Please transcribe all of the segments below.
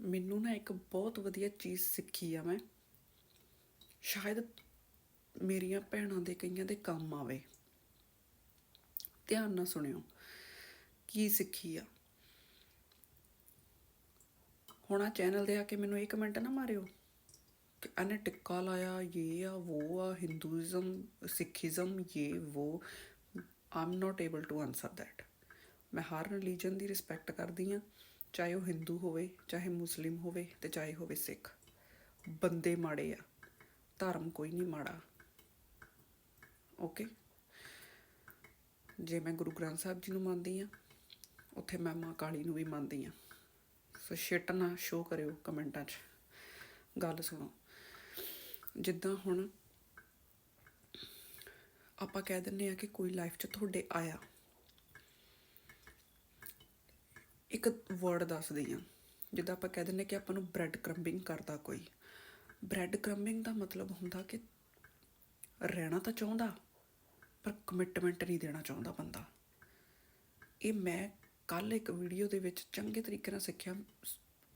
ਮੈਨੂੰ ਨਾ ਇੱਕ ਬਹੁਤ ਵਧੀਆ ਚੀਜ਼ ਸਿੱਖੀ ਆ ਮੈਂ। ਸ਼ਾਇਦ ਮੇਰੀਆਂ ਭੈਣਾਂ ਦੇ ਕਈਆਂ ਦੇ ਕੰਮ ਆਵੇ। ਧਿਆਨ ਨਾਲ ਸੁਣਿਓ ਕੀ ਸਿੱਖੀ ਆ। ਹੁਣ ਆ ਚੈਨਲ ਦੇ ਆ ਕੇ ਮੈਨੂੰ ਇੱਕ ਮਿੰਟ ਨਾ ਮਾਰਿਓ ਕਿ ਇਹਨੇ ਟਿੱਕਾ ਲਾਇਆ ਇਹ ਆ ਉਹ ਆ ਹਿੰਦੂਇਜ਼ਮ ਸਿੱਖੀਜ਼ਮ ਇਹ ਉਹ I'm not able to answer that ਮੈਂ ਹਰ ਰਿਲੀਜਨ ਦੀ ਰਿਸਪੈਕਟ ਕਰਦੀ ਆ। ਚਾਹੇ ਉਹ ਹਿੰਦੂ ਹੋਵੇ, ਚਾਹੇ ਮੁਸਲਿਮ ਹੋਵੇ ਤੇ ਚਾਹੇ ਹੋਵੇ ਸਿੱਖ। ਬੰਦੇ ਮਾੜੇ ਆ, ਧਰਮ ਕੋਈ ਨਹੀਂ ਮਾੜਾ। ਓਕੇ ਜੇ ਮੈਂ ਗੁਰੂ ਗ੍ਰੰਥ ਸਾਹਿਬ ਜੀ ਨੂੰ ਮੰਨਦੀ ਆ ਉੱਥੇ ਮੈਂ ਮਾਂ ਕਾਲੀ ਨੂੰ ਵੀ ਮੰਨਦੀ ਆ ਸੋ ਸ਼ਿਟ ਨਾ ਸ਼ੋ ਕਰਿਓ ਕਮੈਂਟਾਂ 'ਚ। ਗੱਲ ਸੁਣੋ। ਜਿੱਦਾਂ ਹੁਣ ਆਪਾਂ ਕਹਿ ਦਿੰਨੇ ਆ ਕਿ ਕੋਈ ਲਾਈਫ 'ਚ ਤੁਹਾਡੇ ਆਇਆ। ਇੱਕ ਵਰਡ ਦੱਸਦੀ ਹਾਂ। ਜਿੱਦਾਂ ਆਪਾਂ ਕਹਿ ਦਿੰਨੇ ਕਿ ਆਪਾਂ ਨੂੰ ਬ੍ਰੈਡ ਕਰੰਬਿੰਗ ਕਰਦਾ ਕੋਈ। ਬ੍ਰੈਡ ਕਰੰਬਿੰਗ ਦਾ ਮਤਲਬ ਹੁੰਦਾ ਕਿ ਰਹਿਣਾ ਤਾਂ ਚਾਹੁੰਦਾ, ਪਰ ਕਮਿਟਮੈਂਟ ਨਹੀਂ ਦੇਣਾ ਚਾਹੁੰਦਾ ਬੰਦਾ। ਇਹ ਮੈਂ ਕੱਲ ਇੱਕ ਵੀਡੀਓ ਦੇ ਵਿੱਚ ਚੰਗੇ ਤਰੀਕੇ ਨਾਲ ਸਿੱਖਿਆ।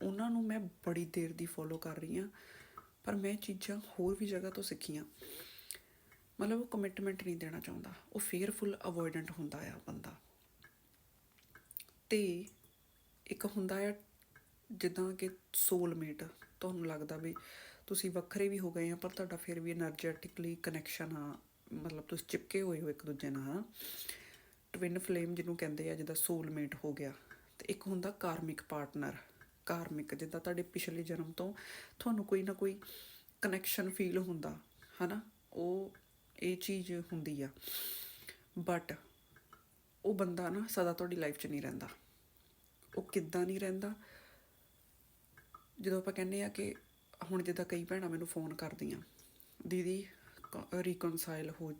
ਉਹਨਾਂ ਨੂੰ ਮੈਂ ਬੜੀ ਦੇਰ ਦੀ ਫੋਲੋ ਕਰ ਰਹੀ ਹਾਂ, ਪਰ ਮੈਂ ਇਹ ਚੀਜ਼ਾਂ ਹੋਰ ਵੀ ਜਗ੍ਹਾ ਤੋਂ ਸਿੱਖੀਆਂ। ਮਤਲਬ ਉਹ ਕਮਿਟਮੈਂਟ ਨਹੀਂ ਦੇਣਾ ਚਾਹੁੰਦਾ। ਉਹ ਫੇਅਰਫੁਲ ਅਵੋਇਡੈਂਟ ਹੁੰਦਾ ਆ ਬੰਦਾ। ਤੇ ਇੱਕ ਹੁੰਦਾ ਆ ਜਿੱਦਾਂ ਕਿ ਸੋਲਮੇਟ ਤੁਹਾਨੂੰ ਲੱਗਦਾ ਵੀ ਤੁਸੀਂ ਵੱਖਰੇ ਵੀ ਹੋ ਗਏ ਆ, ਪਰ ਤੁਹਾਡਾ ਫਿਰ ਵੀ એનર્ਜੈਟਿਕਲੀ ਕਨੈਕਸ਼ਨ ਆ, ਮਤਲਬ ਤੁਸੀਂ ਚਿਪਕੇ ਹੋਏ ਹੋ ਇੱਕ ਦੂਜੇ ਨਾਲ। ਟਵਿਨ ਫਲੇਮ ਜਿਹਨੂੰ ਕਹਿੰਦੇ ਆ ਜਿਹਦਾ ਸੋਲਮੇਟ ਹੋ ਗਿਆ। ਤੇ ਇੱਕ ਹੁੰਦਾ ਕਾਰਮਿਕ ਪਾਰਟਨਰ ਕਾਰਮਿਕ ਜਿੱਦਾਂ ਤੁਹਾਡੇ ਪਿਛਲੇ ਜਨਮ ਤੋਂ ਤੁਹਾਨੂੰ ਕੋਈ ਨਾ ਕੋਈ ਕਨੈਕਸ਼ਨ ਫੀਲ ਹੁੰਦਾ, ਹਨਾ? ਉਹ, ਇਹ ਚੀਜ਼ ਹੁੰਦੀ ਆ। ਬਟ ਉਹ ਬੰਦਾ ਨਾ ਸਦਾ ਤੁਹਾਡੀ ਲਾਈਫ 'ਚ ਨਹੀਂ ਰਹਿੰਦਾ। ਉਹ ਕਿੱਦਾਂ ਨਹੀਂ ਰਹਿੰਦਾ। ਜਦੋਂ ਆਪਾਂ ਕਹਿੰਦੇ ਆ ਕਿ ਹੁਣ ਜਿੱਦਾਂ ਕਈ ਭੈਣਾਂ ਮੈਨੂੰ ਫੋਨ ਕਰਦੀਆਂ, ਦੀਦੀ ਰੀਕਨਸਾਈਲ ਹੋ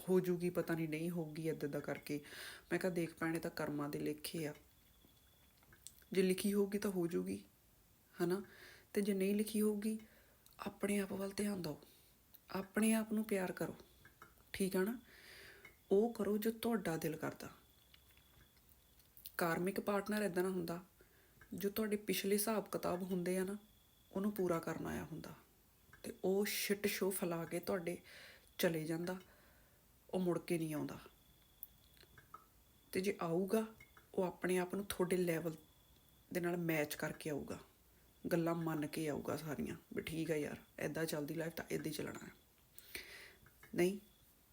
ਹੋ ਜੂਗੀ, ਪਤਾ ਨਹੀਂ ਨਹੀਂ ਹੋਊਗੀ ਏਦਾਂ ਦਾ ਕਰਕੇ। ਮੈਂ ਕਿਹਾ, ਦੇਖ ਪੈਣੇ ਤਾਂ ਕਰਮਾਂ ਦੇ ਲੇਖੇ ਆ। ਜੇ ਲਿਖੀ ਹੋਊਗੀ ਤਾਂ ਹੋ ਜੂਗੀ, ਹਨਾ? ਤੇ ਜੇ ਨਹੀਂ ਲਿਖੀ ਹੋਊਗੀ, ਆਪਣੇ ਆਪ ਵੱਲ ਧਿਆਨ ਦਿਓ। ਆਪਣੇ ਆਪ ਨੂੰ ਪਿਆਰ ਕਰੋ, ਠੀਕ ਆ ਨਾ? ਉਹ ਕਰੋ ਜੋ ਤੁਹਾਡਾ ਦਿਲ ਕਰਦਾ। ਕਾਰਮਿਕ ਪਾਰਟਨਰ ਇਦਾਂ ਨਾ ਹੁੰਦਾ, ਜੋ ਤੁਹਾਡੇ ਪਿਛਲੇ ਹਿਸਾਬ ਕਿਤਾਬ ਹੁੰਦੇ ਆ ਨਾ, ਉਹਨੂੰ ਪੂਰਾ ਕਰਨ ਆਇਆ ਹੁੰਦਾ। ਤੇ ਉਹ ਸ਼ਿਟ ਸ਼ੋ ਫਲਾ ਕੇ ਤੁਹਾਡੇ ਚਲੇ ਜਾਂਦਾ, ਉਹ ਮੁੜ ਕੇ ਨਹੀਂ ਆਉਂਦਾ। ਤੇ ਜੇ ਆਊਗਾ, ਉਹ ਆਪਣੇ ਆਪ ਨੂੰ ਤੁਹਾਡੇ ਲੈਵਲ ਦੇ ਨਾਲ ਮੈਚ ਕਰਕੇ ਆਊਗਾ। ਗੱਲਾਂ ਮੰਨ ਕੇ ਆਊਗਾ ਸਾਰੀਆਂ, ਵੀ ਠੀਕ ਆ ਯਾਰ ਐਦਾਂ ਚੱਲਦੀ ਲਾਈਫ ਤਾਂ ਐਦਾਂ ਹੀ ਚੱਲਣਾ ਹੈ। ਨਹੀਂ,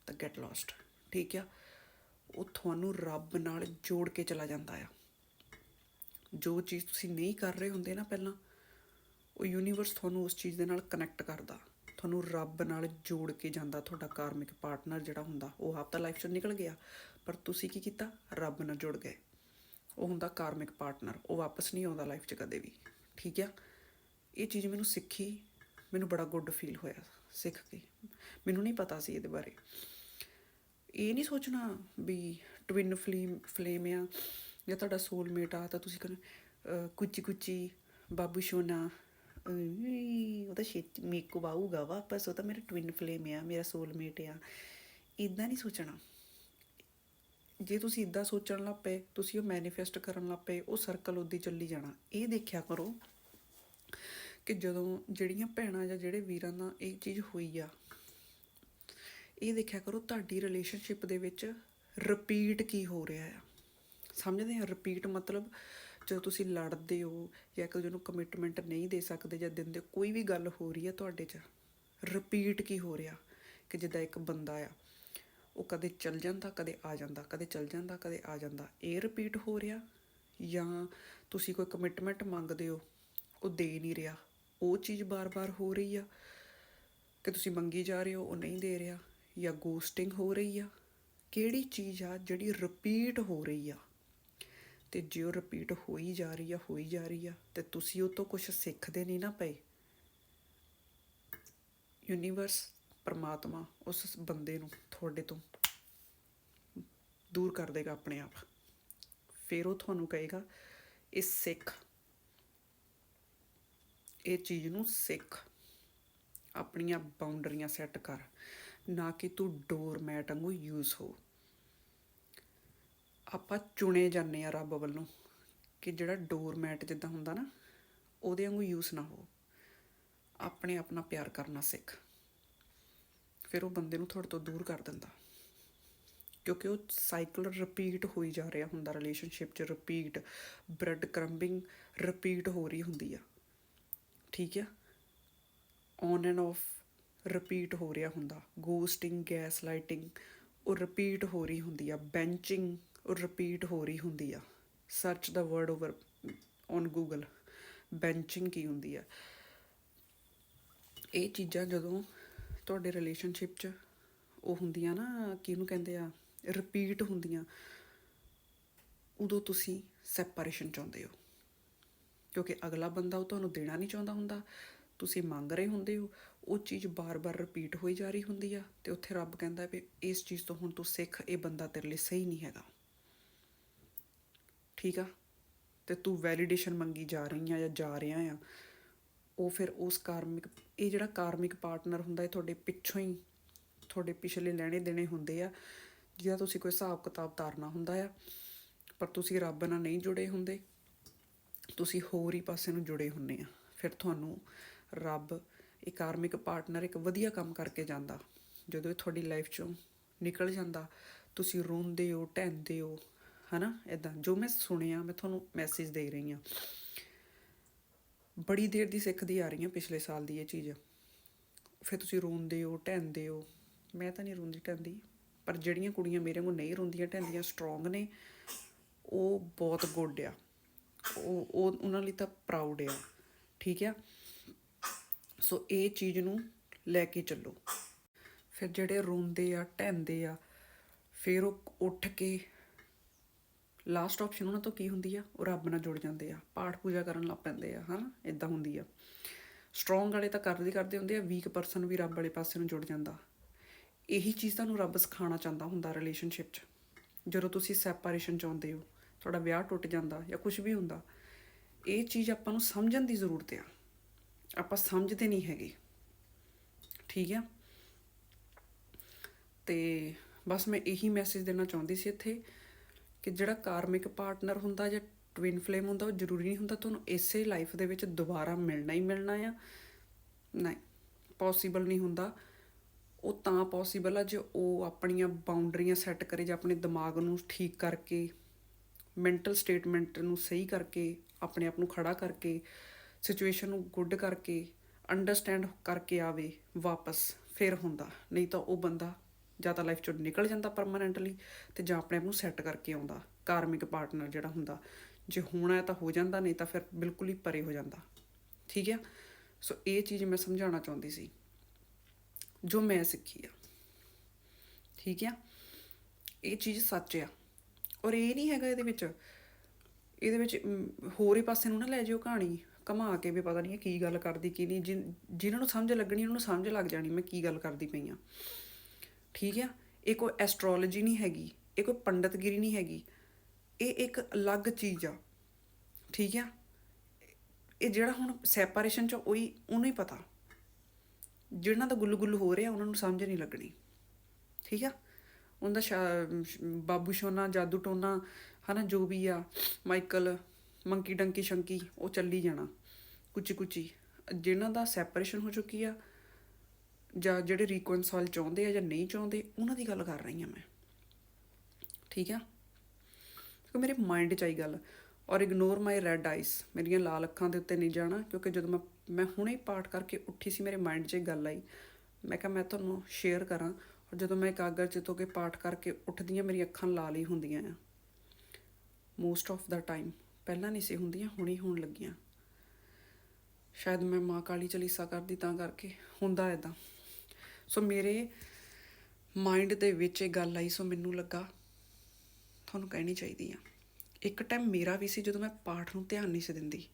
ਤਾਂ ਗੈਟ ਲੋਸਟ ਠੀਕ ਆ? ਉਹ ਤੁਹਾਨੂੰ ਰੱਬ ਨਾਲ ਜੋੜ ਕੇ ਚਲਾ ਜਾਂਦਾ ਆ। ਜੋ ਚੀਜ਼ ਤੁਸੀਂ ਨਹੀਂ ਕਰ ਰਹੇ ਹੁੰਦੇ ਨਾ ਪਹਿਲਾਂ, ਉਹ ਯੂਨੀਵਰਸ ਤੁਹਾਨੂੰ ਉਸ ਚੀਜ਼ ਦੇ ਨਾਲ ਕਨੈਕਟ ਕਰਦਾ। ਤੁਹਾਨੂੰ ਰੱਬ ਨਾਲ ਜੋੜ ਕੇ ਜਾਂਦਾ, ਤੁਹਾਡਾ ਕਾਰਮਿਕ ਪਾਰਟਨਰ ਜਿਹੜਾ ਹੁੰਦਾ, ਉਹ ਆਪ ਤਾਂ ਲਾਈਫ ਚੋਂ ਨਿਕਲ ਗਿਆ। ਪਰ ਤੁਸੀਂ ਕੀ ਕੀਤਾ? ਰੱਬ ਨਾਲ ਜੁੜ ਗਏ। ਉਹ ਹੁੰਦਾ ਕਾਰਮਿਕ ਪਾਰਟਨਰ ਉਹ ਵਾਪਸ ਨਹੀਂ ਆਉਂਦਾ ਲਾਈਫ 'ਚ ਕਦੇ ਵੀ। ਠੀਕ ਆ? ਇਹ ਚੀਜ਼ ਮੈਨੂੰ ਸਿੱਖੀ, ਮੈਨੂੰ ਬੜਾ ਗੁੱਡ ਫੀਲ ਹੋਇਆ ਸਿੱਖ ਕੇ। ਮੈਨੂੰ ਨਹੀਂ ਪਤਾ ਸੀ ਇਹਦੇ ਬਾਰੇ। ਇਹ ਨਹੀਂ ਸੋਚਣਾ ਵੀ ਟਵਿਨ ਫਲੇਮ ਫਲੇਮ ਆ ਜਾਂ ਤੁਹਾਡਾ ਸੋਲਮੇਟ ਆ ਤਾਂ ਤੁਸੀਂ ਕਹਿੰਦੇ ਕੁਚੀ ਕੁਚੀ ਬਾਬੂ ਸ਼ੋਨਾ ਅਈ, ਉਹ ਤਾਂ ਛੇਤੀ ਮੇਕੋ ਆਊਗਾ ਵਾਪਸ ਉਹ ਤਾਂ ਮੇਰਾ ਟਵਿਨ ਫਲੇਮ ਆ ਮੇਰਾ ਸੋਲਮੇਟ ਆ। ਇਦਾਂ ਨਹੀਂ ਸੋਚਣਾ। ਜੇ ਤੁਸੀਂ ਇਦਾਂ ਸੋਚਣ ਲੱਗ ਪਏ ਤੁਸੀਂ ਉਹ ਮੈਨੀਫੈਸਟ ਕਰਨ ਲੱਗ ਪਏ ਉਹ ਸਰਕਲ ਉਦੀ ਚੱਲੀ ਜਾਣਾ। ਇਹ ਦੇਖਿਆ ਕਰੋ ਕਿ ਜਦੋਂ ਜਿਹੜੀਆਂ ਭੈਣਾਂ ਜਾਂ ਜਿਹੜੇ ਵੀਰਾਂ ਨਾਲ ਇਹ ਚੀਜ਼ ਹੋਈ ਆ ਇਹ ਦੇਖਿਆ ਕਰੋ ਤੁਹਾਡੀ ਰਿਲੇਸ਼ਨਸ਼ਿਪ ਦੇ ਵਿੱਚ ਰਿਪੀਟ ਕੀ ਹੋ ਰਿਹਾ ਆ। ਸਮਝਦੇ ਆ? ਰਿਪੀਟ ਮਤਲਬ ਜਦੋਂ ਤੁਸੀਂ ਲੜਦੇ ਹੋ ਜਾਂ ਇੱਕ ਦੂਜੇ ਨੂੰ ਕਮਿਟਮੈਂਟ ਨਹੀਂ ਦੇ ਸਕਦੇ ਜਾਂ ਦਿੰਦੇ ਕੋਈ ਵੀ ਗੱਲ ਹੋ ਰਹੀ ਹੈ ਤੁਹਾਡੇ 'ਚ ਰਿਪੀਟ ਕੀ ਹੋ ਰਿਹਾ ਕਿ ਜਿੱਦਾਂ ਇੱਕ ਬੰਦਾ ਆ, ਉਹ ਕਦੇ ਚੱਲ ਜਾਂਦਾ, ਕਦੇ ਆ ਜਾਂਦਾ, ਕਦੇ ਚੱਲ ਜਾਂਦਾ, ਕਦੇ ਆ ਜਾਂਦਾ। ਇਹ ਰਿਪੀਟ ਹੋ ਰਿਹਾ ਜਾਂ ਤੁਸੀਂ ਕੋਈ ਕਮਿਟਮੈਂਟ ਮੰਗਦੇ ਹੋ, ਉਹ ਦੇ ਨਹੀਂ ਰਿਹਾ? ਉਹ ਚੀਜ਼ ਬਾਰ-ਬਾਰ ਹੋ ਰਹੀ ਆ ਕਿ ਤੁਸੀਂ ਮੰਗੀ ਜਾ ਰਹੇ ਹੋ, ਉਹ ਨਹੀਂ ਦੇ ਰਿਹਾ? ਜਾਂ ਗੋਸਟਿੰਗ ਹੋ ਰਹੀ ਆ? ਕਿਹੜੀ ਚੀਜ਼ ਆ ਜਿਹੜੀ ਰਿਪੀਟ ਹੋ ਰਹੀ ਆ? ਤੇ ਜੇ ਉਹ ਰਿਪੀਟ ਹੋਈ ਜਾ ਰਹੀ ਆ, ਹੋਈ ਜਾ ਰਹੀ ਆ, ਤੇ ਤੁਸੀਂ ਉਹ ਤੋਂ ਕੁਝ ਸਿੱਖਦੇ ਨਹੀਂ ਨਾ ਪਏ। ਯੂਨੀਵਰਸ ਪਰਮਾਤਮਾ ਉਸ ਬੰਦੇ ਨੂੰ ਤੁਹਾਡੇ ਤੋਂ ਦੂਰ ਕਰ ਦੇਗਾ ਆਪਣੇ ਆਪ। ਫਿਰ ਉਹ ਤੁਹਾਨੂੰ ਕਹੇਗਾ, ਇਹ ਸਿੱਖ। ਇਹ ਚੀਜ਼ ਨੂੰ ਸਿੱਖ। ਆਪਣੀਆਂ ਬਾਉਂਡਰੀਆਂ ਸੈੱਟ ਕਰ। ਨਾ ਕਿ ਤੂੰ ਡੋਰਮੈਟ ਵਾਂਗੂ ਯੂਜ਼ ਹੋ। ਆਪਾਂ ਚੁਣੇ ਜਾਂਦੇ ਆ ਰੱਬ ਵੱਲੋਂ ਕਿ ਜਿਹੜਾ ਡੋਰਮੈਟ ਜਿੱਦਾਂ ਹੁੰਦਾ ਨਾ, ਉਹਦੇ ਵਾਂਗੂ ਯੂਜ ਨਾ ਹੋ। ਆਪਣੇ ਆਪਣਾ ਪਿਆਰ ਕਰਨਾ ਸਿੱਖ। ਫਿਰ ਉਹ ਬੰਦੇ ਨੂੰ ਤੁਹਾਡੇ ਤੋਂ ਦੂਰ ਕਰ ਦਿੰਦਾ। ਕਿਉਂਕਿ ਉਹ ਸਾਈਕਲ ਰਿਪੀਟ ਹੋਈ ਜਾ ਰਿਹਾ ਹੁੰਦਾ ਰਿਲੇਸ਼ਨਸ਼ਿਪ 'ਚ ਰਿਪੀਟ ਬ੍ਰੈਡ ਕਰੰਬਿੰਗ ਰਿਪੀਟ ਹੋ ਰਹੀ ਹੁੰਦੀ ਆ। ਠੀਕ ਆ? ਔਨ ਐਂਡ ਆਫ ਰਿਪੀਟ ਹੋ ਰਿਹਾ ਹੁੰਦਾ। ਗੋਸਟਿੰਗ ਗੈਸ ਲਾਈਟਿੰਗ ਉਹ ਰਿਪੀਟ ਹੋ ਰਹੀ ਹੁੰਦੀ ਆ। ਬੈਂਚਿੰਗ ਉਹ ਰਿਪੀਟ ਹੋ ਰਹੀ ਹੁੰਦੀ ਆ। Search the word over on Google benching ਕੀ ਹੁੰਦੀ ਆ? ਇਹ ਚੀਜ਼ਾਂ ਜਦੋਂ ਤੁਹਾਡੇ ਰਿਲੇਸ਼ਨਸ਼ਿਪ 'ਚ ਉਹ ਹੁੰਦੀਆਂ ਨਾ, ਕਿਹਨੂੰ ਕਹਿੰਦੇ ਆ? ਰਿਪੀਟ ਹੁੰਦੀਆਂ। ਉਦੋਂ ਤੁਸੀਂ ਸੈਪਰੇਸ਼ਨ ਚਾਹੁੰਦੇ ਹੋ। ਕਿਉਂਕਿ ਅਗਲਾ ਬੰਦਾ ਉਹ ਤੁਹਾਨੂੰ ਦੇਣਾ ਨਹੀਂ ਚਾਹੁੰਦਾ ਹੁੰਦਾ। ਤੁਸੀਂ ਮੰਗ ਰਹੇ ਹੁੰਦੇ ਹੋ। ਉਹ ਚੀਜ਼ ਬਾਰ-ਬਾਰ ਰਿਪੀਟ ਹੋਈ ਜਾ ਰਹੀ ਹੁੰਦੀ ਆ ਤੇ ਉੱਥੇ ਰੱਬ ਕਹਿੰਦਾ ਵੀ ਇਸ ਚੀਜ਼ ਤੋਂ ਹੁਣ ਤੂੰ ਸਿੱਖ, ਇਹ ਬੰਦਾ ਤੇਰੇ ਲਈ ਸਹੀ ਨਹੀਂ ਹੈਗਾ। ਠੀਕ ਆ? ਤੇ ਤੂੰ ਵੈਲੀਡੇਸ਼ਨ ਮੰਗੀ ਜਾ ਰਹੀ ਆ ਜਾਂ ਜਾ ਰਿਹਾ ਆ, ਉਹ ਫਿਰ ਉਸ ਕਾਰਮਿਕ, ਇਹ ਜਿਹੜਾ ਕਾਰਮਿਕ ਪਾਰਟਨਰ ਹੁੰਦਾ ਇਹ ਤੁਹਾਡੇ ਪਿੱਛੋਂ ਹੀ ਤੁਹਾਡੇ ਪਿਛਲੇ ਲੈਣੇ ਦੇਣੇ ਹੁੰਦੇ ਆ, ਜਿਹਦਾ ਤੁਸੀਂ ਕੋਈ ਹਿਸਾਬ ਕਿਤਾਬ ਤਾਰਨਾ ਹੁੰਦਾ ਆ, ਪਰ ਤੁਸੀਂ ਰੱਬ ਨਾਲ ਨਹੀਂ ਜੁੜੇ ਹੁੰਦੇ, ਤੁਸੀਂ ਹੋਰ ਹੀ ਪਾਸੇ ਨੂੰ ਜੁੜੇ ਹੁੰਨੇ ਆ। ਫਿਰ ਤੁਹਾਨੂੰ ਰੱਬ ਇਹ ਕਾਰਮਿਕ ਪਾਰਟਨਰ ਇੱਕ ਵਧੀਆ ਕੰਮ ਕਰਕੇ ਜਾਂਦਾ। ਜਦੋਂ ਇਹ ਤੁਹਾਡੀ ਲਾਈਫ ਚੋਂ ਨਿਕਲ ਜਾਂਦਾ, ਤੁਸੀਂ ਰੋਂਦੇ ਹੋ, ਢਹਿੰਦੇ ਹੋ, ਹਨਾ? ਇਦਾਂ ਜੋ ਮੈਂ ਸੁਣਿਆ, ਮੈਂ ਤੁਹਾਨੂੰ ਮੈਸੇਜ ਦੇ ਰਹੀ ਹਾਂ। ਬੜੀ ਦੇਰ ਦੀ ਸਿੱਖਦੀ ਆ ਰਹੀ ਹਾਂ ਪਿਛਲੇ ਸਾਲ ਦੀ ਇਹ ਚੀਜ਼। ਫਿਰ ਤੁਸੀਂ ਰੋਂਦੇ ਹੋ, ਢਹਿੰਦੇ ਹੋ। ਮੈਂ ਤਾਂ ਨਹੀਂ ਰੋਂਦੀ, ਢਹਿੰਦੀ। ਪਰ ਜਿਹੜੀਆਂ ਕੁੜੀਆਂ ਮੇਰੇ ਵਾਂਗੂ ਨਹੀਂ ਰੋਂਦੀਆਂ, ਢਹਿੰਦੀਆਂ ਸਟਰੋਂਗ ਨੇ, ਉਹ ਬਹੁਤ ਗੁੱਡ ਆ। ਉਹ ਉਹ, ਉਹਨਾਂ ਲਈ ਤਾਂ ਪ੍ਰਾਊਡ ਆ। ਠੀਕ ਆ? ਸੋ ਇਹ ਚੀਜ਼ ਨੂੰ ਲੈ ਕੇ ਚੱਲੋ। ਫਿਰ ਜਿਹੜੇ ਰੋਂਦੇ ਆ ਢਹਿੰਦੇ ਆ, ਫਿਰ ਉਹ ਉੱਠ ਕੇ ਲਾਸਟ ਆਪਸ਼ਨ ਉਹਨਾਂ ਤੋਂ ਕੀ ਹੁੰਦੀ ਆ? ਉਹ ਰੱਬ ਨਾਲ ਜੁੜ ਜਾਂਦੇ ਆ। ਪਾਠ ਪੂਜਾ ਕਰਨ ਲੱਗ ਪੈਂਦੇ ਆ, ਹਨਾ? ਇਦਾਂ ਹੁੰਦੀ ਆ। ਸਟਰੋਂਗ ਵਾਲੇ ਤਾਂ ਕਰਦੇ ਕਰਦੇ ਹੁੰਦੇ ਆ ਵੀਕ ਪਰਸਨ ਵੀ ਰੱਬ ਵਾਲੇ ਪਾਸੇ ਨੂੰ ਜੁੜ ਜਾਂਦਾ। ਇਹੀ ਚੀਜ਼ ਤੁਹਾਨੂੰ ਰੱਬ ਸਿਖਾਉਣਾ ਚਾਹੁੰਦਾ ਹੁੰਦਾ ਰਿਲੇਸ਼ਨਸ਼ਿਪ 'ਚ। ਜਦੋਂ ਤੁਸੀਂ ਸੈਪਰੇਸ਼ਨ ਚਾਹੁੰਦੇ ਹੋ, ਤੁਹਾਡਾ ਵਿਆਹ ਟੁੱਟ ਜਾਂਦਾ ਜਾਂ ਕੁਝ ਵੀ ਹੁੰਦਾ, ਇਹ ਚੀਜ਼ ਆਪਾਂ ਨੂੰ ਸਮਝਣ ਦੀ ਜ਼ਰੂਰਤ ਆ। ਆਪਾਂ ਸਮਝਦੇ ਨਹੀਂ ਹੈਗੇ। ਠੀਕ ਆ? ਤੇ ਬਸ ਮੈਂ ਇਹੀ ਮੈਸੇਜ ਦੇਣਾ ਚਾਹੁੰਦੀ ਸੀ ਇੱਥੇ ਕਿ ਜਿਹੜਾ ਕਾਰਮਿਕ ਪਾਰਟਨਰ ਹੁੰਦਾ ਜਾਂ ਟਵਿਨ ਫਲੇਮ ਹੁੰਦਾ, ਉਹ ਜ਼ਰੂਰੀ ਨਹੀਂ ਹੁੰਦਾ, ਤੁਹਾਨੂੰ ਇਸੇ ਲਾਈਫ ਦੇ ਵਿੱਚ ਦੁਬਾਰਾ ਮਿਲਣਾ ਹੀ ਮਿਲਣਾ ਆ। ਨਹੀਂ ਪੋਸੀਬਲ ਨਹੀਂ ਹੁੰਦਾ। ਉਹ ਤਾਂ ਪੋਸੀਬਲ ਆ ਜੇ ਉਹ ਆਪਣੀਆਂ ਬਾਉਂਡਰੀਆਂ ਸੈੱਟ ਕਰੇ ਜਾਂ ਆਪਣੇ ਦਿਮਾਗ ਨੂੰ ਠੀਕ ਕਰਕੇ ਮੈਂਟਲ ਸਟੇਟਮੈਂਟ ਨੂੰ ਸਹੀ ਕਰਕੇ, ਆਪਣੇ ਆਪ ਨੂੰ ਖੜਾ ਕਰਕੇ ਸਿਚੁਏਸ਼ਨ ਨੂੰ ਗੁੱਡ ਕਰਕੇ ਅੰਡਰਸਟੈਂਡ ਕਰਕੇ ਆਵੇ, ਵਾਪਸ ਫਿਰ ਹੁੰਦਾ। ਨਹੀਂ ਤਾਂ ਉਹ ਬੰਦਾ ਜਾਂ ਤਾਂ ਲਾਈਫ ਚੋਂ ਨਿਕਲ ਜਾਂਦਾ ਪਰਮਾਨੈਂਟਲੀ ਤੇ ਜਾਂ ਆਪਣੇ ਆਪ ਨੂੰ ਸੈੱਟ ਕਰਕੇ ਆਉਂਦਾ ਕਾਰਮਿਕ ਪਾਰਟਨਰ ਜਿਹੜਾ ਹੁੰਦਾ। ਜੇ ਹੋਣਾ ਹੈ ਤਾਂ ਹੋ ਜਾਂਦਾ, ਨਹੀਂ ਤਾਂ ਫਿਰ ਬਿਲਕੁਲ ਹੀ ਪਰੇ ਹੋ ਜਾਂਦਾ। ਠੀਕ ਹੈ ਸੋ ਇਹ ਚੀਜ਼ ਮੈਂ ਸਮਝਾਉਣਾ ਚਾਹੁੰਦੀ ਸੀ, ਜੋ ਮੈਂ ਸਿੱਖੀ ਆ। ਠੀਕ ਆ? ਇਹ ਚੀਜ਼ ਸੱਚ ਆ। ਔਰ ਇਹ ਨਹੀਂ ਹੈਗਾ ਇਹਦੇ ਵਿੱਚ ਇਹਦੇ ਵਿੱਚ ਹੋਰ ਹੀ ਪਾਸੇ ਨੂੰ ਨਾ ਲੈ ਜਿਓ ਕਹਾਣੀ। ਕਮਾ ਕੇ ਵੀ ਪਤਾ ਨਹੀਂ ਇਹ ਕੀ ਗੱਲ ਕਰਦੀ, ਕੀ ਨਹੀਂ, ਜਿਨ- ਜਿਨ੍ਹਾਂ ਨੂੰ ਸਮਝ ਲੱਗਣੀ, ਉਹਨਾਂ ਨੂੰ ਸਮਝ ਲੱਗ ਜਾਣੀ ਮੈਂ ਕੀ ਗੱਲ ਕਰਦੀ ਪਈ ਆ। ਠੀਕ ਆ? ਇਹ ਕੋਈ ਐਸਟ੍ਰੋਲੋਜੀ ਨਹੀਂ ਹੈਗੀ, ਇਹ ਕੋਈ ਪੰਡਤਗਿਰੀ ਨਹੀਂ ਹੈਗੀ, ਇਹ ਇੱਕ ਅਲੱਗ ਚੀਜ਼ ਆ। ਠੀਕ ਆ? ਇਹ ਜਿਹੜਾ ਹੁਣ ਸੈਪਰੇਸ਼ਨ ਚ ਉਹੀ, ਉਹਨੂੰ ਹੀ ਪਤਾ। ਜਿਹਨਾਂ ਦਾ ਗੁੱਲ ਗੁੱਲ ਹੋ ਰਿਹਾ, ਉਹਨਾਂ ਨੂੰ ਸਮਝ ਨਹੀਂ ਲੱਗਣੀ। ਠੀਕ ਆ? ਉਹਦਾ ਸ਼ਾ- ਬਾਬੂ ਸ਼ੋਨਾ, ਜਾਦੂ ਟੋਨਾ, ਹਨਾ, ਜੋ ਵੀ ਆ, ਮਾਈਕਲ ਮੰਕੀ ਡੰਕੀ ਸ਼ੰਕੀ, ਉਹ ਚੱਲੀ ਜਾਣਾ। ਕੁਚੀ ਕੁਚੀ। ਜਿਨ੍ਹਾਂ ਦਾ ਸੈਪਰੇਸ਼ਨ ਹੋ ਚੁੱਕੀ ਆ, ਜਾਂ ਜਿਹੜੇ ਰੀਕਨਸਾਈਲ ਚਾਹੁੰਦੇ ਆ ਜਾਂ ਨਹੀਂ ਚਾਹੁੰਦੇ, ਉਹਨਾਂ ਦੀ ਗੱਲ ਕਰ ਰਹੀ ਹਾਂ ਮੈਂ। ਠੀਕ ਆ? ਕਿਉਂਕਿ ਮੇਰੇ ਮਾਈਂਡ 'ਚ ਆਈ ਗੱਲ। ਔਰ ਇਗਨੋਰ ਮਾਈ ਰੈੱਡ ਆਈਸ ਮੇਰੀਆਂ ਲਾਲ ਅੱਖਾਂ ਦੇ ਉੱਤੇ ਨਹੀਂ ਜਾਣਾ, ਕਿਉਂਕਿ ਜਦੋਂ ਮੈਂ ਮੈਂ ਹੁਣੇ ਪਾਠ ਕਰਕੇ ਉੱਠੀ ਸੀ, ਮੇਰੇ ਮਾਈਂਡ 'ਚ ਇਹ ਗੱਲ ਆਈ। ਮੈਂ ਕਿਹਾ, ਮੈਂ ਤੁਹਾਨੂੰ ਸ਼ੇਅਰ ਕਰਾਂ। ਔਰ ਜਦੋਂ ਮੈਂ ਇਕਾਗਰ ਚਿੱਤ ਹੋ ਕੇ ਪਾਠ ਕਰਕੇ ਉੱਠਦੀ ਹਾਂ ਮੇਰੀਆਂ ਅੱਖਾਂ ਲਾਲ ਹੀ ਹੁੰਦੀਆਂ ਆ। ਮੋਸਟ ਆਫ ਦਾ ਟਾਈਮ ਪਹਿਲਾਂ ਨਹੀਂ ਸੀ ਹੁੰਦੀਆਂ, ਹੁਣੇ ਹੋਣ ਲੱਗੀਆਂ। ਸ਼ਾਇਦ ਮੈਂ ਮਾਂ ਕਾਲੀ ਚਲੀਸਾ ਕਰਦੀ ਤਾਂ ਕਰਕੇ ਹੁੰਦਾ ਇਦਾਂ ਸੋ ਮੇਰੇ ਮਾਈਂਡ ਦੇ ਵਿੱਚ ਇਹ ਗੱਲ ਆਈ, ਸੋ ਮੈਨੂੰ ਲੱਗਾ ਤੁਹਾਨੂੰ ਕਹਿਣੀ ਚਾਹੀਦੀ ਆ। ਇੱਕ ਟਾਈਮ ਮੇਰਾ ਵੀ ਸੀ ਜਦੋਂ ਮੈਂ ਪਾਠ ਨੂੰ ਧਿਆਨ ਨਹੀਂ ਸੀ ਦਿੰਦੀ।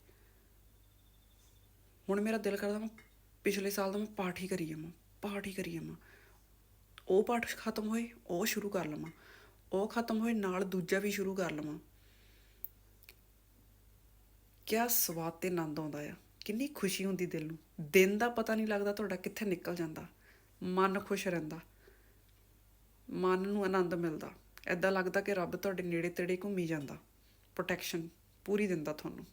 ਹੁਣ ਮੇਰਾ ਦਿਲ ਕਰਦਾ ਮੈਂ ਪਿਛਲੇ ਸਾਲ ਦਾ ਮੈਂ ਪਾਠ ਹੀ ਕਰੀ ਜਾਵਾਂ, ਪਾਠ ਹੀ ਕਰੀ ਜਾਵਾਂ। ਉਹ ਪਾਠ ਖਤਮ ਹੋਏ, ਉਹ ਸ਼ੁਰੂ ਕਰ ਲਵਾਂ। ਉਹ ਖਤਮ ਹੋਏ, ਨਾਲ ਦੂਜਾ ਵੀ ਸ਼ੁਰੂ ਕਰ ਲਵਾਂ। ਕਿਆ ਸਵਾਦ ਤੇ ਆਨੰਦ ਆਉਂਦਾ ਆ। ਕਿੰਨੀ ਖੁਸ਼ੀ ਹੁੰਦੀ ਦਿਲ ਨੂੰ। ਦਿਨ ਦਾ ਪਤਾ ਨਹੀਂ ਲੱਗਦਾ ਤੁਹਾਡਾ ਕਿੱਥੇ ਨਿਕਲ ਜਾਂਦਾ। ਮਨ ਖੁਸ਼ ਰਹਿੰਦਾ। ਮਨ ਨੂੰ ਆਨੰਦ ਮਿਲਦਾ। ਐਦਾਂ ਲੱਗਦਾ ਕਿ ਰੱਬ ਤੁਹਾਡੇ ਨੇੜੇ ਤੇੜੇ ਘੁੰਮੀ ਜਾਂਦਾ। ਪ੍ਰੋਟੈਕਸ਼ਨ ਪੂਰੀ ਦਿੰਦਾ ਤੁਹਾਨੂੰ।